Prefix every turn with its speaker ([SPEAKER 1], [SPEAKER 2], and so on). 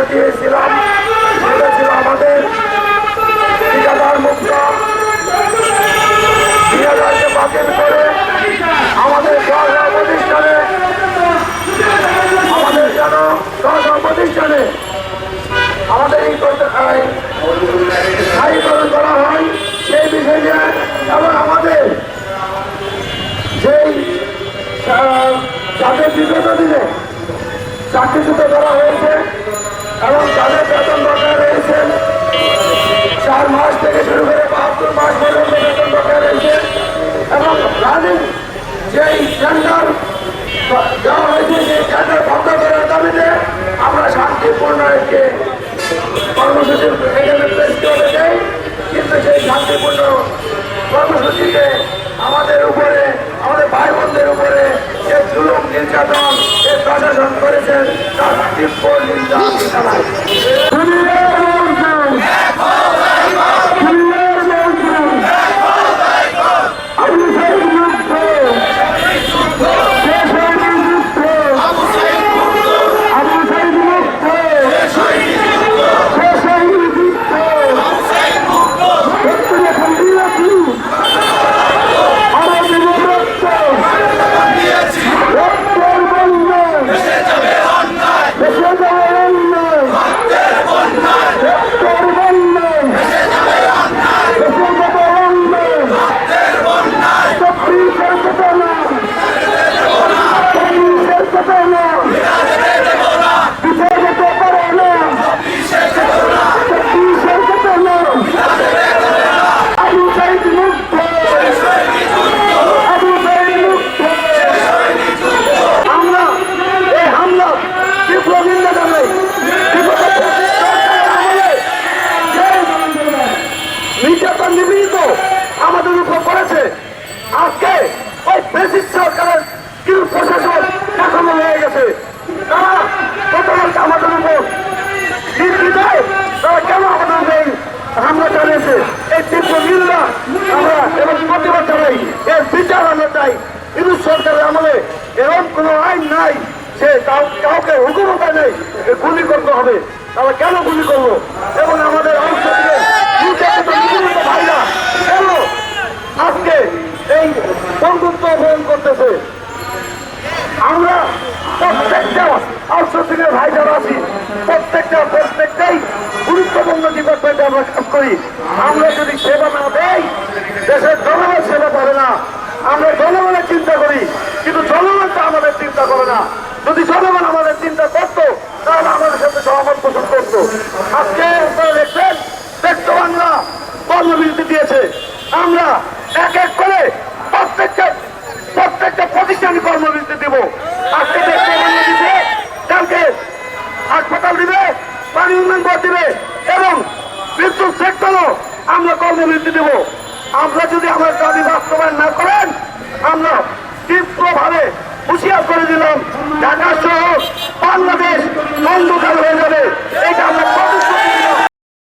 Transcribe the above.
[SPEAKER 1] ছেড়ে দিয়েছিলাম আমাদের ঠিকাদার মুক্ত। ঠিকাদারকে বাতিল করে আমাদের সরকার প্রতিষ্ঠানে, আমাদের যেন সরকার প্রতিষ্ঠানে আমাদের এই করতে স্থায়ীকরণ করা হয় সেই বিষয় নিয়ে এবং আমাদের যেই যাদের বিগত দিনে চাকরিচ্যুত করা হয়েছে এবং তাদের বেতন দরকার রয়েছে। চার মাস থেকে শুরু করে বাহাত্তর মাস পর্যন্ত বেতন দরকার রয়েছে। এবং রানিং যে টেন্ডার দেওয়া হয়েছে, সেই টেন্ডার বন্ধ করার দাবিতে আমরা শান্তিপূর্ণ একটি তীব্র নিন্দা আমি জানাই। আমরা এই হামলা তীব্র নিন্দা জানাই বিগত সরকারের আমলে যে নির্যাতন নিপীড়িত আমাদের উপর করেছে আজকে ওই ব্রিটিশ সরকারের কিছু প্রশাসন এখনও হয়ে গেছে তারা প্রথমত আমাদের উপর নির্বিধায় তারা কেন আমাদের হামলা চালিয়েছে এই তীব্র নিন্দা আমরা এবং প্রতিবাদ এর বিচার আমরা চাই। কিন্তু সরকারের আমলে এরকম কোনো আইন নাই যে কাউ- কাউকে হুকুমতা নেই গুলি করতে হবে। তারা কেন গুলি করল? এবং আমাদের অংশ থেকে ভাইরা কেন আজকে এই বন্ধুত্ব গ্রহণ করতেছে আমরা প্রত্যেকটা অংশ থেকে ভাই যারা আছি প্রত্যেকটা প্রত্যেকটাই গুরুত্বপূর্ণ ডিপার্টমেন্টে আমরা কাজ করি আমরা যদি সেবা না দেই দেশের জনগণ সেবা করে না আমরা জনগণের চিন্তা করি কিন্তু জনগণ তো আমাদের চিন্তা করে না যদি জনগণ আমাদের চিন্তা করতো তাহলে আমাদের সাথে সহমত পোষণ করতো আজকে আপনারা দেখছেন দেখতে বাংলা কর্মবিরতি দিয়েছে। আমরা এক এক করে প্রত্যেকটা প্রত্যেকটা প্রতিষ্ঠানে কর্মবিরতি দিব। আজকে দিবে, কালকে হাসপাতাল দিবে, পানি উন্নয়ন বোর্ড দিবে, এবং বিদ্যুৎ সেক্টরও আমরা কর্মবিরতি দেব। আমরা যদি আমার দাবি বাস্তবায়ন না করেন, আমরা তীব্রভাবে হুঁশিয়ার করে